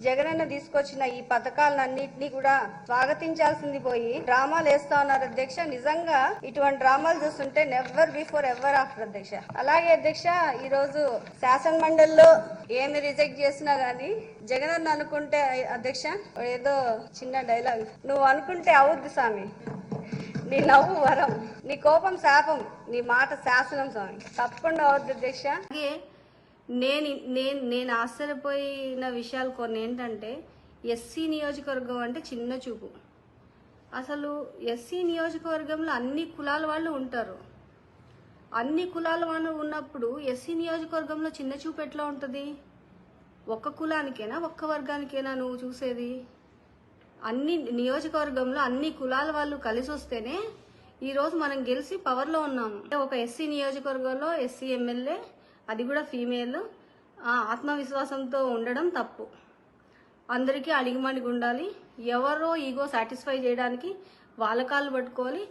జగనన్న తీసుకొచ్చిన ఈ పథకాలన్నింటినీ కూడా స్వాగతించాల్సింది పోయి డ్రామాలు వేస్తా ఉన్నారు అధ్యక్ష. నిజంగా ఇటువంటి డ్రామాలు చూస్తుంటే నెవర్ బిఫోర్ ఎవర్ ఆఫ్టర్ అధ్యక్ష. అలాగే అధ్యక్ష ఈ రోజు శాసన మండలిలో ఏమి రిజెక్ట్ చేసినా గానీ జగనన్న అనుకుంటే అధ్యక్ష ఏదో చిన్న డైలాగ్. నువ్వు అనుకుంటే అవుద్ది స్వామి. నీ నవ్వు వరం. నీ కోపం శాపం. నీ మాట శాసనం స్వామి. తప్పకుండా అవుద్ది అధ్యక్ష. నేను నేను నేను ఆశ్చర్యపోయిన విషయాలు కొన్ని ఏంటంటే ఎస్సీ నియోజకవర్గం అంటే చిన్న చూపు. అసలు ఎస్సీ నియోజకవర్గంలో అన్ని కులాల వాళ్ళు ఉంటారు. అన్ని కులాల వాళ్ళు ఉన్నప్పుడు ఎస్సీ నియోజకవర్గంలో చిన్న చూపు ఎట్లా ఉంటుంది? ఒక్క కులానికేనా ఒక్క వర్గానికేనా నువ్వు చూసేది? అన్ని నియోజకవర్గంలో అన్ని కులాల వాళ్ళు కలిసి వస్తేనే ఈరోజు మనం గెలిచి పవర్లో ఉన్నాము. అంటే ఒక ఎస్సీ నియోజకవర్గంలో ఎస్సీ ఎమ్మెల్యే అది కూడా ఫీమేల్ ఆ ఆత్మవిశ్వాసంతో ఉండడం తప్పు. అందరికీ అడిగిమడిగి ఉండాలి. ఎవరో ఈగో సాటిస్ఫై చేయడానికి వాళ్ళ కాళ్ళు పట్టుకోవాలి.